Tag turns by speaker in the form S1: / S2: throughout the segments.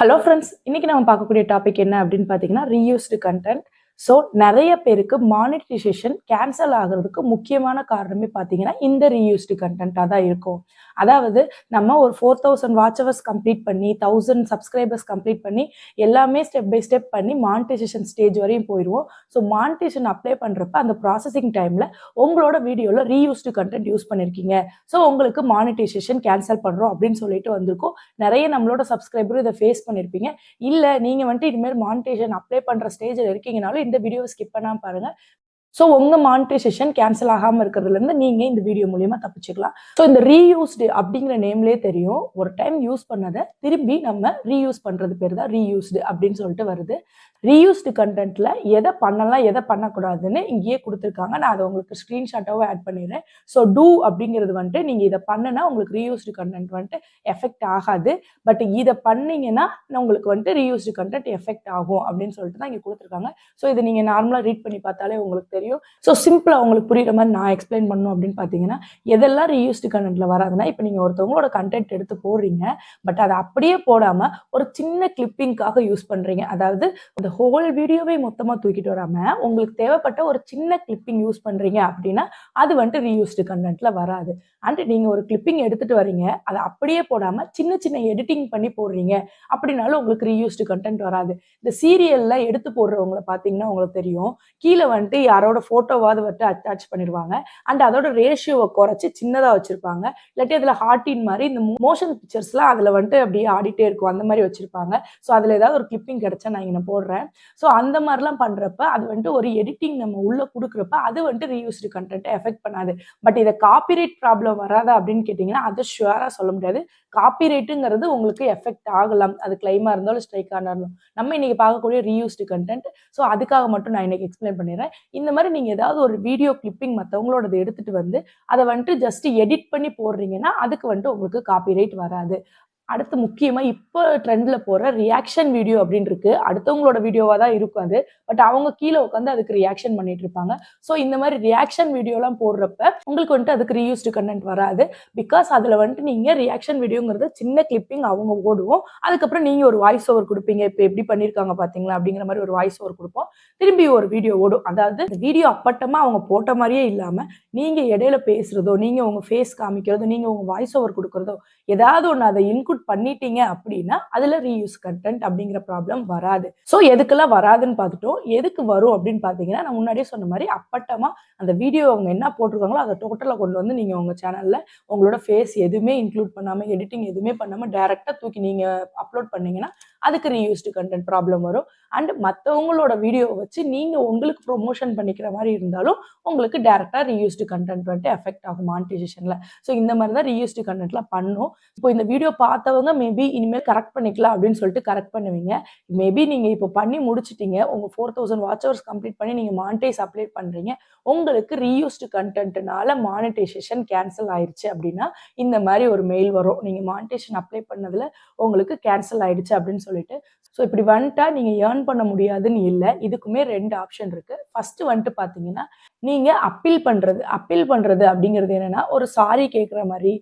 S1: Hello friends இன்னைக்கு நம்ம பார்க்கக்கூடிய டாபிக் என்ன அப்படின்னு பார்த்தீங்கன்னா ரீயூஸ்டு கண்டென்ட் ஸோ நிறைய பேருக்கு மானிட்டைசேஷன் கேன்சல் ஆகிறதுக்கு முக்கியமான காரணமே பார்த்தீங்கன்னா இந்த ரீயூஸ்டு கண்டென்ட்டாக தான் இருக்கும். அதாவது நம்ம ஒரு four thousand watch hours complete பண்ணி தௌசண்ட் சப்ஸ்கிரைபர்ஸ் கம்ப்ளீட் பண்ணி எல்லாமே ஸ்டெப் பை ஸ்டெப் பண்ணி மானிட்டைசேஷன் ஸ்டேஜ் வரையும் போயிடுவோம். ஸோ மானிட்டேஷன் அப்ளை பண்ணுறப்ப அந்த ப்ராசஸிங் டைமில் உங்களோட வீடியோவில் ரீயூஸ்டு கண்டென்ட் யூஸ் பண்ணியிருக்கீங்க ஸோ உங்களுக்கு மானிட்டைசேஷன் கேன்சல் பண்ணுறோம் அப்படின்னு சொல்லிட்டு வந்திருக்கோம். நிறைய நம்மளோட சப்ஸ்கிரைபரும் இதை ஃபேஸ் பண்ணியிருப்பீங்க இல்லை நீங்கள் வந்துட்டு இதுமாரி மானிட்டேஷன் அப்ளை பண்ணுற ஸ்டேஜில் இருக்கீங்கனாலும் இந்த வீடியோவை ஸ்கிப் பண்ணாமல் பாருங்கள் ஸோ உங்கள் மானிட்டைசேஷன் கேன்சல் ஆகாமல் இருக்கிறதுலேருந்து நீங்கள் இந்த வீடியோ மூலியமா தப்பிச்சுக்கலாம். ஸோ இந்த ரீயூஸ்டு அப்படிங்கிற நேம்லேயே தெரியும். ஒரு டைம் யூஸ் பண்ணதை திரும்பி நம்ம ரீயூஸ் பண்ணுறது பேர் தான் ரீயூஸ்டு அப்படின்னு சொல்லிட்டு வருது. ரீயூஸ்டு கண்டென்ட்ல எதை பண்ணலாம் எதை பண்ணக்கூடாதுன்னு இங்கேயே கொடுத்துருக்காங்க. நான் அதை உங்களுக்கு ஸ்க்ரீன்ஷாட்டாகவும் ஆட் பண்ணிடுறேன். ஸோ டூ அப்படிங்கிறது வந்துட்டு நீங்கள் இதை பண்ணுனா உங்களுக்கு ரீயூஸ்டு கண்டென்ட் வந்துட்டு எஃபெக்ட் ஆகாது. பட் இதை பண்ணீங்கன்னா உங்களுக்கு வந்துட்டு ரீயூஸ்டு கண்டென்ட் எஃபெக்ட் ஆகும் அப்படின்னு சொல்லிட்டு தான் இங்கே கொடுத்துருக்காங்க. ஸோ இதை நீங்கள் நார்மலாக ரீட் பண்ணி பார்த்தாலே உங்களுக்கு தெரியும். ஸோ சிம்பிளாக உங்களுக்கு புரியுற மாதிரி நான் எக்ஸ்பிளைன் பண்ணணும் அப்படின்னு பார்த்தீங்கன்னா எதெல்லாம் ரீயூஸ்டு கண்டென்ட்ல வராதுன்னா இப்போ நீங்கள் ஒருத்தவங்களோட கண்டென்ட் எடுத்து போடுறீங்க. பட் அதை அப்படியே போடாமல் ஒரு சின்ன கிளிப்பிங்காக யூஸ் பண்ணுறீங்க அதாவது அந்த ஹோல் வீடியோவை மொத்தமாக தூக்கிட்டு வராமல் உங்களுக்கு தேவைப்பட்ட ஒரு சின்ன கிளிப்பிங் யூஸ் பண்ணுறீங்க அப்படின்னா அது வந்துட்டு ரீயூஸ்டு கண்டென்ட்டில் வராது. அண்ட் நீங்கள் ஒரு கிளிப்பிங் எடுத்துகிட்டு வரீங்க அதை அப்படியே போடாமல் சின்ன சின்ன எடிட்டிங் பண்ணி போடுறீங்க அப்படின்னாலும் உங்களுக்கு ரீயூஸ்டு கண்டென்ட் வராது. இந்த சீரியலில் எடுத்து போடுறவங்கள பார்த்தீங்கன்னா உங்களுக்கு தெரியும். கீழே வந்துட்டு யாரோட ஃபோட்டோவாவது வந்துட்டு அட்டாச் பண்ணிடுவாங்க. அண்ட் அதோட ரேஷியோவை குறைச்சி சின்னதாக வச்சுருப்பாங்க. இல்லாட்டி அதில் ஹார்டின் மாதிரி இந்த மோஷன் பிக்சர்ஸ்லாம் அதில் வந்துட்டு அப்படியே ஆடிட்டே இருக்கும். அந்த மாதிரி வச்சுருப்பாங்க. ஸோ அதில் ஏதாவது ஒரு கிளிப்பிங் கிடைச்சா நான் இங்கே போடுறேன். ஸோ அந்த மாதிரிலாம் பண்ணுறப்ப அது வந்துட்டு ஒரு எடிட்டிங் நம்ம உள்ளே கொடுக்குறப்ப அது வந்துட்டு ரீயூஸ்டு கண்டென்ட்டை எஃபெக்ட் பண்ணாது. பட் இதை காப்பிரைட் ப்ராப்ளம் வராதா அப்படின்னு கேட்டிங்கன்னா அது ஷுவராக சொல்ல முடியாது. காப்பிரைட்டுங்கிறது உங்களுக்கு எஃபெக்ட் ஆகலாம். அது கிளைமாக இருந்தாலும் ஸ்ட்ரைக்காக இருந்தாலும். நம்ம இன்னைக்கு பார்க்கக்கூடிய ரீயூஸ்டு கண்டென்ட் ஸோ அதுக்காக மட்டும் நான் இன்னைக்கு எக்ஸ்பிளைன் பண்ணிடுறேன். இந்த மாதிரி நீங்கள் ஏதாவது ஒரு வீடியோ கிளிப்பிங் மற்றவங்களோடது எடுத்துகிட்டு வந்து அதை வந்துட்டு ஜஸ்ட் எடிட் பண்ணி போடுறீங்கன்னா அதுக்கு வந்துட்டு உங்களுக்கு காப்பிரைட் வராது. அடுத்து முக்கியமாக இப்போ ட்ரெண்டில் போகிற ரியாக்ஷன் வீடியோ அப்படின்னு இருக்கு அடுத்தவங்களோட வீடியோவாக தான் இருக்கும் அது. பட் அவங்க கீழே உட்காந்து அதுக்கு ரியாக்ஷன் பண்ணிட்டு இருப்பாங்க. ஸோ இந்த மாதிரி ரியாக்ஷன் வீடியோலாம் போடுறப்ப உங்களுக்கு வந்துட்டு அதுக்கு ரீயூஸ்டு கண்டென்ட் வராது. பிகாஸ் அதில் வந்துட்டு நீங்கள் ரியாக்ஷன் வீடியோங்கிறது சின்ன கிளிப்பிங் அவங்க ஓடுவோம் அதுக்கப்புறம் நீங்கள் ஒரு வாய்ஸ் ஓவர் கொடுப்பீங்க. இப்போ எப்படி பண்ணியிருக்காங்க பார்த்தீங்களா அப்படிங்கிற மாதிரி ஒரு வாய்ஸ் ஓவர் கொடுப்போம். திரும்பி ஒரு வீடியோ ஓடும். அதாவது வீடியோ அப்பட்டமாக அவங்க போட்ட மாதிரியே இல்லாமல் நீங்கள் இடையில பேசுகிறதோ நீங்கள் உங்கள் ஃபேஸ் காமிக்கிறதோ நீங்கள் உங்கள் வாய்ஸ் ஓவர் கொடுக்குறதோ ஏதாவது ஒன்று அதை இன்குட் இன்க்ளூட் பண்ணிட்டீங்க அப்படின்னா அதில் ரீயூஸ் கண்டென்ட் அப்படிங்கிற ப்ராப்ளம் வராது. ஸோ எதுக்கெல்லாம் வராதுன்னு பார்த்துட்டோம். எதுக்கு வரும் அப்படின்னு பார்த்தீங்கன்னா நான் முன்னாடியே சொன்ன மாதிரி அப்பட்டமாக அந்த வீடியோ அவங்க என்ன போட்டிருக்காங்களோ அதை டோட்டலாக கொண்டு வந்து நீங்கள் உங்கள் சேனலில் உங்களோட ஃபேஸ் எதுவுமே இன்க்ளூட் பண்ணாமல் எடிட்டிங் எதுவுமே பண்ணாமல் டேரெக்டாக தூக்கி நீங்கள் அப்லோட் பண்ணீங்கன்னா அதுக்கு ரீயூஸ்டு கண்டென்ட் ப்ராப்ளம் வரும். அண்ட் மற்றவங்களோட வீடியோவை வச்சு நீங்கள் உங்களுக்கு ப்ரொமோஷன் பண்ணிக்கிற மாதிரி இருந்தாலும் உங்களுக்கு டேரெக்டாக ரீயூஸ்டு கண்டென்ட் வந்துட்டு எஃபெக்ட் ஆகும் மானிட்டைசேஷனில் ஸோ இந்த மாதிரி தான் ரீயூஸ்டு கண்டென்ட்லாம் பண்ணும். இப்போ இந்த வீடியோ பார்த்தவங்க மேபி இனிமேல் கரெக்ட் பண்ணிக்கலாம் அப்படின்னு சொல்லிட்டு கரெக்ட் பண்ணுவீங்க. மேபி நீங்கள் இப்போ பண்ணி முடிச்சிட்டீங்க. உங்கள் four thousand watch hours complete பண்ணி நீங்கள் மானிட்டைஸ் அப்ளை பண்ணுறீங்க உங்களுக்கு ரீயூஸ்டு கண்டென்ட்னால மானிட்டைசேஷன் கேன்சல் ஆயிடுச்சு அப்படின்னா இந்த மாதிரி ஒரு மெயில் வரும். நீங்கள் மானிட்டேஷன் அப்ளை பண்ணதில் உங்களுக்கு கேன்சல் ஆயிடுச்சு அப்படின்னு சொல்லிட்டு. ஸோ இப்படி வந்துட்டா நீங்கள் ஏர்ன் பண்ண முடியாதுன்னு இல்லை. இதுக்குமே ரெண்டு ஆப்ஷன் இருக்கு. ஃபஸ்ட்டு வந்துட்டு பார்த்தீங்கன்னா நீங்கள் அப்பீல் பண்ணுறது அப்பீல் பண்ணுறது அப்படிங்கிறது என்னன்னா ஒரு சாரி கேட்குற மாதிரி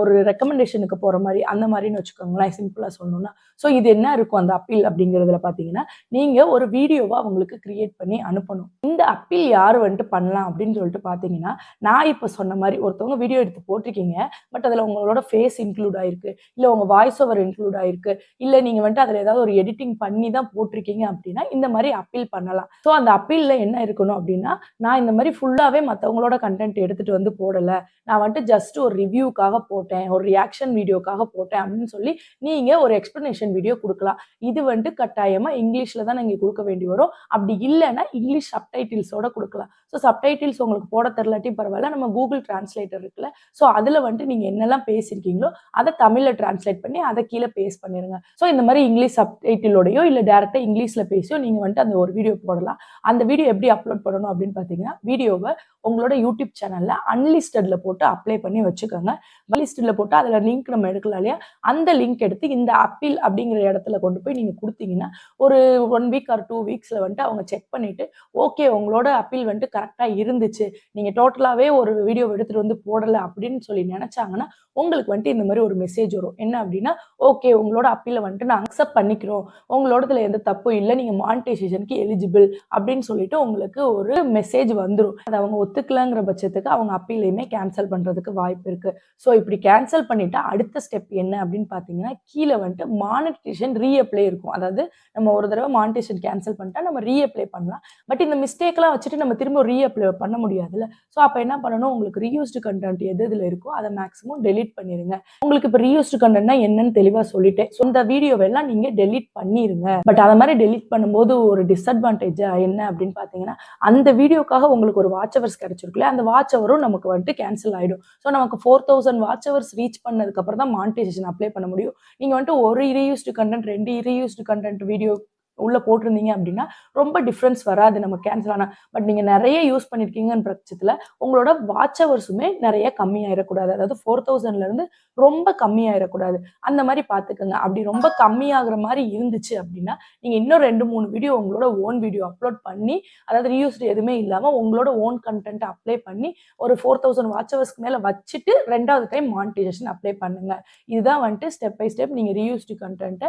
S1: ஒரு ரெக்கமெண்டேஷனுக்கு போகிற மாதிரி அந்த மாதிரின்னு வச்சுக்கோங்களேன் சிம்பிளாக சொல்லணும்னா. ஸோ இது என்ன இருக்கும் அந்த அப்பீல் அப்படிங்கிறதுல பார்த்தீங்கன்னா நீங்கள் ஒரு வீடியோவை அவங்களுக்கு கிரியேட் பண்ணி அனுப்பணும். இந்த அப்பீல் யார் வந்துட்டு பண்ணலாம் அப்படின்னு சொல்லிட்டு பார்த்தீங்கன்னா நான் இப்போ சொன்ன மாதிரி ஒருத்தவங்க வீடியோ எடுத்து போட்டிருக்கீங்க பட் அதில் உங்களோட ஃபேஸ் இன்க்ளூட் ஆயிருக்கு இல்லை உங்கள் வாய்ஸ் ஓவர் இன்க்ளூட் ஆயிருக்கு இல்லை நீங்கள் வந்துட்டு அதில் ஏதாவது ஒரு எடிட்டிங் பண்ணி தான் போட்டிருக்கீங்க அப்படின்னா இந்த மாதிரி அப்பீல் பண்ணலாம். ஸோ அந்த அப்பீலில் என்ன இருக்கணும் அப்படின்னா நான் இந்த மாதிரி ஃபுல்லாகவே மற்றவங்களோட கண்டென்ட் எடுத்துகிட்டு வந்து போடலை. நான் வந்துட்டு ஜஸ்ட் ஒரு ரிவ்யூக்காக போட்டேன் ஒரு ரியாக்ஷன் வீடியோக்காக போட்டேன் அப்படின்னு சொல்லி நீங்கள் ஒரு எக்ஸ்ப்ளனேஷன் வீடியோ கொடுக்கலாம். இது வந்துட்டு கட்டாயமாக இங்கிலீஷில் தான் நீங்கள் கொடுக்க வேண்டி வரும். அப்படி இல்லைன்னா இங்கிலீஷ் சப்டைட்டில்ஸோட கொடுக்கலாம். ஸோ சப்டைட்டில்ஸ் உங்களுக்கு போட தெரிலாட்டி பரவாயில்ல. நம்ம கூகுள் டிரான்ஸ்லேட்டர் இருக்குல்ல. ஸோ அதில் வந்துட்டு நீங்கள் என்னெல்லாம் பேசியிருக்கீங்களோ அதை தமிழில் டிரான்ஸ்லேட் பண்ணி அதை கீழே பேஸ் பண்ணிடுங்க ஸோ இந்த மாதிரி இங்கிலீஷ் சப்டைட்டிலோடையோ இல்லை டேரெக்டாக இங்கிலீஷில் பேசியோ நீங்கள் வந்துட்டு அந்த ஒரு வீடியோ போடலாம். அந்த வீடியோ எப்படி அப்லோட் பண்ணணும் அப்படின்னு பார்த்தீங்கன்னா வீடியோவை உங்களோட யூடியூப் சேனல்ல அன்லிஸ்டட்ல போட்டு அப்ளை பண்ணி வச்சுக்கோங்க. லிஸ்டில் போட்டு அதில் லிங்க் நம்ம எடுக்கலாம் இல்லையா? அந்த லிங்க் எடுத்து இந்த அப்பீல் அப்படிங்கிற இடத்துல கொண்டு போய் நீங்கள் கொடுத்தீங்கன்னா ஒரு ஒன் வீக் ஆர் டூ வீக்ஸில் வந்துட்டு அவங்க செக் பண்ணிட்டு ஓகே உங்களோட அப்பீல் வந்துட்டு கரெக்டாக இருந்துச்சு. நீங்கள் டோட்டலாகவே ஒரு வீடியோ எடுத்துகிட்டு வந்து போடலை அப்படின்னு சொல்லி நினச்சாங்கன்னா உங்களுக்கு வந்துட்டு இந்த மாதிரி ஒரு மெசேஜ் வரும். என்ன அப்படின்னா ஓகே உங்களோட அப்பீலை வந்துட்டு நான் அக்செப்ட் பண்ணிக்கிறோம். உங்களோடதுல எந்த தப்பும் இல்லை. நீங்கள் மானிட்டைசேஷனுக்கு எலிஜிபிள் அப்படின்னு சொல்லிட்டு உங்களுக்கு ஒரு மெசேஜ் வந்துடும் அது அவங்க ஒத்துக்கலங்கிற பட்சத்துக்கு அவங்க அப்பீலையுமே கேன்சல் பண்ணுறதுக்கு வாய்ப்பு இருக்குது ஸோ இப்படி கேன்சல் பண்ணிட்டா அடுத்த ஸ்டெப் என்ன அப்படின்னு பார்த்தீங்கன்னா கீழே வந்துட்டு மானிட்டேஷன் ரீஅப்ளை இருக்கும். அதாவது நம்ம ஒரு தடவை மானிட்டேஷன் கேன்சல் பண்ணிட்டா நம்ம ரீஅப்ளை பண்ணலாம். பட் இந்த மிஸ்டேக்லாம் வச்சுட்டு நம்ம திரும்ப ரீஅப்ளை பண்ண முடியாதுல்ல. ஸோ அப்போ என்ன பண்ணணும்? உங்களுக்கு ரீயூஸ்டு கண்டென்ட் எது இதில் இருக்கோ அதை மேக்ஸிமம் டெலிட் பண்ணிடுங்க உங்களுக்கு இப்போ ரீயூஸ்டு கண்டென்ட்னா என்னன்னு தெளிவாக சொல்லிட்டேன். ஸோ இந்த வீடியோவெல்லாம் நீங்கள் டெலிட் பண்ணிடுங்க பட் அதை மாதிரி டெலிட் பண்ணும்போது ஒரு டிஸ்அட்வான்டேஜ் என்ன அப்படின்னு பார்த்தீங்கன்னா அந்த வீடியோக்காக உங்களுக்கு ஒரு வாட்ச் கிடைச்சிருக்குல்ல அந்த வாட்ச் அவரும் நமக்கு வந்துட்டு கேன்சல் ஆகிடும் ஸோ நமக்கு four thousand watch hours reach பண்ணதுக்கப்புறம் தான் மானிட்டைசேஷன் அப்ளை பண்ண முடியும். நீங்கள் வந்துட்டு ஒரு ரீயூஸ்டு கண்டென்ட் ரெண்டு ரீயூஸ்டு கண்டென்ட் வீடியோ உள்ளே போட்டிருந்தீங்க அப்படின்னா ரொம்ப டிஃப்ரென்ஸ் வராது நம்ம கேன்சல் ஆனால் பட் நீங்கள் நிறைய யூஸ் பண்ணியிருக்கீங்கன்ற பட்சத்தில் உங்களோட வாட்ச் ஹவர்ஸுமே நிறைய கம்மியாயிடக்கூடாது அதாவது ஃபோர் தௌசண்ட்லேருந்து ரொம்ப கம்மியாயிடக்கூடாது அந்த மாதிரி பார்த்துக்கோங்க அப்படி ரொம்ப கம்மியாகிற மாதிரி இருந்துச்சு அப்படின்னா நீங்கள் இன்னும் ரெண்டு மூணு வீடியோ உங்களோட ஓன் வீடியோ அப்லோட் பண்ணி அதாவது ரீயூஸ்டு எதுவுமே இல்லாமல் உங்களோட ஓன் கண்டென்ட் அப்ளை பண்ணி ஒரு ஃபோர் தௌசண்ட் வாட்ச் ஹவர்ஸ்க்கு மேலே வச்சுட்டு ரெண்டாவது டைம் மானிட்டைசேஷன் அப்ளை பண்ணுங்க. இதுதான் வந்துட்டு ஸ்டெப் பை ஸ்டெப் நீங்கள் ரீயூஸ்டு கண்டென்ட்டை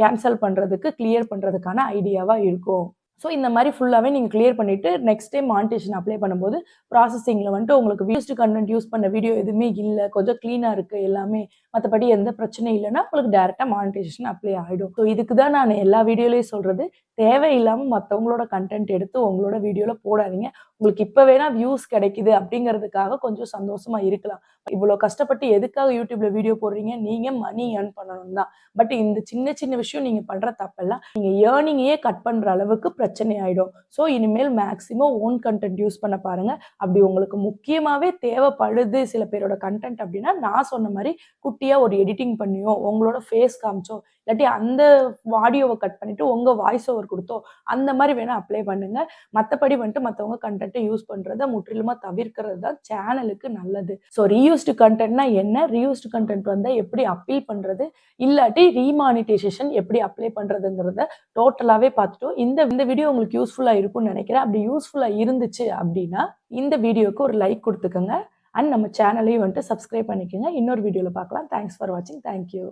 S1: கேன்சல் பண்ணுறதுக்கு கிளியர் பண்ணுறதுக்கான ஐடியாவாக இருக்கும். ஸோ இந்த மாதிரி ஃபுல்லாகவே நீங்கள் கிளியர் பண்ணிவிட்டு நெக்ஸ்ட் டைம் மானிட்டேஷன் அப்ளை பண்ணும்போது ப்ராசஸிங்கில் வந்துட்டு உங்களுக்கு வேஸ்ட் கண்டென்ட் யூஸ் பண்ண வீடியோ எதுவுமே இல்லை. கொஞ்சம் க்ளீனாக இருக்குது எல்லாமே. மற்றபடி எந்த பிரச்சனையும் இல்லைன்னா உங்களுக்கு டேரெக்டாக மானிட்டேஷன் அப்ளை ஆகிடும் ஸோ இதுக்கு தான் நான் எல்லா வீடியோலையும் சொல்கிறது தேவையில்லாமல் மற்றவங்களோட கண்டென்ட் எடுத்து உங்களோட வீடியோவில் போடாதீங்க. உங்களுக்கு இப்போ வேணால் வியூஸ் கிடைக்குது அப்படிங்கிறதுக்காக கொஞ்சம் சந்தோஷமாக இருக்கலாம். இவ்வளோ கஷ்டப்பட்டு எதுக்காக யூடியூப்ல வீடியோ போடுறீங்க? நீங்க மணி ஏர்ன் பண்ணணும் தான். பட் இந்த சின்ன சின்ன விஷயம் நீங்க பண்ற தப்பெல்லாம் நீங்க ஏர்னிங்கையே கட் பண்ற அளவுக்கு பிரச்சனை ஆயிடும். ஸோ இனிமேல் மேக்ஸிமம் ஓன் கண்டென்ட் யூஸ் பண்ண பாருங்க. அப்படி உங்களுக்கு முக்கியமாவே தேவைப்படுது சில பேரோட கண்டென்ட் அப்படின்னா நான் சொன்ன மாதிரி குட்டியா ஒரு எடிட்டிங் பண்ணியோ உங்களோட ஃபேஸ் காமிச்சோ இல்லாட்டி அந்த ஆடியோவை கட் பண்ணிட்டு உங்க வாய்ஸ் ஓவர் கொடுத்தோ அந்த மாதிரி வேணா அப்ளை பண்ணுங்க. மற்றபடி வந்துட்டு மற்றவங்க கண்டென்ட்டை யூஸ் பண்ணுறத முற்றிலுமா தவிர்க்கிறது தான் சேனலுக்கு நல்லது. ஸோ ரீயூஸ்டு கண்டென்ட்னா என்ன? ரீயூஸ்டு கண்டென்ட் வந்தால் எப்படி அப்பீல் பண்ணுறது இல்லாட்டி ரீமானிட்டைசேஷன் எப்படி அப்ளை பண்ணுறதுங்கிறத டோட்டலாகவே பார்த்துட்டோம் இந்த இந்த வீடியோ உங்களுக்கு யூஸ்ஃபுல்லாக இருக்கும்னு நினைக்கிறேன். அப்படி யூஸ்ஃபுல்லாக இருந்துச்சு அப்படின்னா இந்த வீடியோக்கு ஒரு லைக் கொடுத்துக்கோங்க. அண்ட் நம்ம சேனலையும் வந்துட்டு சப்ஸ்கிரைப் பண்ணிக்கோங்க. இன்னொரு வீடியோவில் பார்க்கலாம். தேங்க்ஸ் ஃபார் வாட்சிங் தேங்க்யூ